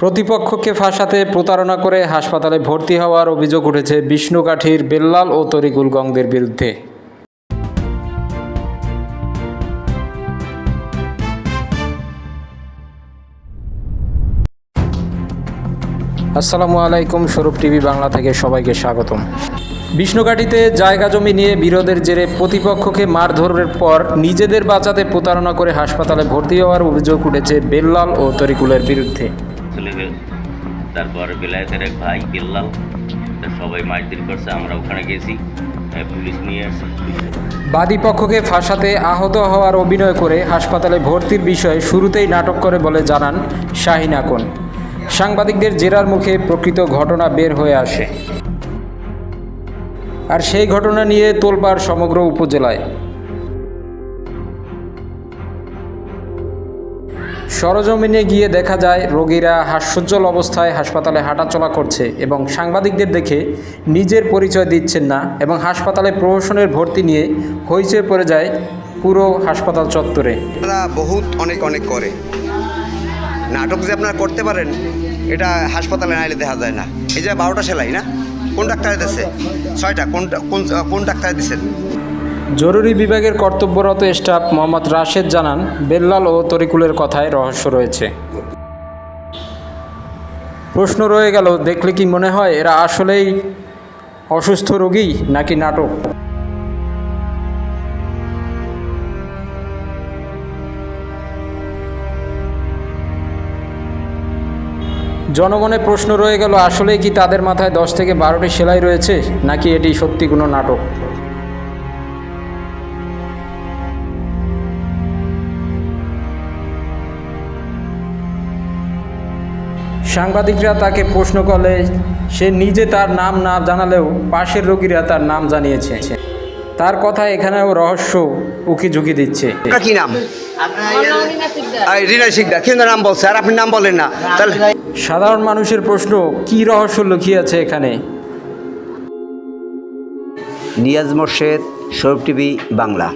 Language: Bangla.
প্রতিপক্ষকে ফাঁসাতে প্রতারণা করে হাসপাতালে ভর্তি হওয়ার অভিযোগ উঠেছে বিষ্ণুকাঠির বেল্লাল ও তরিকুল গংদের বিরুদ্ধে। আসসালামু আলাইকুম, স্বরূপ টিভি বাংলা থেকে সবাইকে স্বাগতম। বিষ্ণুকাঠিতে জায়গা জমি নিয়ে বিরোধের জেরে প্রতিপক্ষকে মারধরের পর নিজেদের বাঁচাতে প্রতারণা করে হাসপাতালে ভর্তি হওয়ার অভিযোগ উঠেছে বেল্লাল ও তরিকুলের বিরুদ্ধে। চলে গেছে তারপর বেলায়েতের এক ভাই তা সবাই মারধর করছে, আমরা ওখানে গেছি পুলিশ নিয়ে আসছে। বাদী পক্ষকে ফাঁসাতে আহত হওয়ার অভিনয় করে হাসপাতালে ভর্তির বিষয়ে শুরুতেই নাটক করে বলে জানান শাহিন আকন। সাংবাদিকদের জেরার মুখে প্রকৃত ঘটনা বের হয়ে আসে। আর সেই ঘটনা নিয়ে তোলপাড় সমগ্র উপজেলায়। সরজমিনে গিয়ে দেখা যায়, রোগীরা হাস্যজ্জ্বল অবস্থায় হাসপাতালে হাঁটাচলা করছে এবং সাংবাদিকদের দেখে নিজের পরিচয় দিচ্ছেন না এবং হাসপাতালে প্রহসনের ভর্তি নিয়ে হইচে পড়ে যায় পুরো হাসপাতাল চত্বরে। বহুত অনেক অনেক করে। নাটক যে আপনারা করতে পারেন, এটা হাসপাতালে নাইলে দেখা যায় না। এই যে বারোটা সেলাই না? কোন ডাক্তার দিচ্ছে ছয়টা। কোন কোন ডাক্তারে দিচ্ছেন জরুরি বিভাগের কর্তব্যরত স্টাফ মোহাম্মদ রাশেদ জানান, বেল্লাল ও তরিকুলের কথায় রহস্য রয়েছে। প্রশ্ন রয়ে গেল, দেখলে কি মনে হয় এরা আসলেই অসুস্থ রোগী নাকি নাটক? জনমনে প্রশ্ন রয়ে গেল, আসলেই কি তাদের মাথায় দশ থেকে বারোটি সেলাই রয়েছে, নাকি এটি সত্যি কোনো নাটক? সাংবাদিকরা তাকে প্রশ্ন করলে সে নিজে তার নাম না জানালেও পাশের রোগীরা তার নাম জানিয়েছে। তার কথা এখানেও রহস্য উকি ঝুঁকি দিচ্ছে। কি নাম? রিনা শিকদার। কিন্তু নাম বলছে? আর আপনি নাম বলেন না। তাহলে সাধারণ মানুষের প্রশ্ন কি রহস্য লুকিয়ে আছে এখানে? নিয়াজ মোর্শেদ সৌরভ টিভি বাংলা।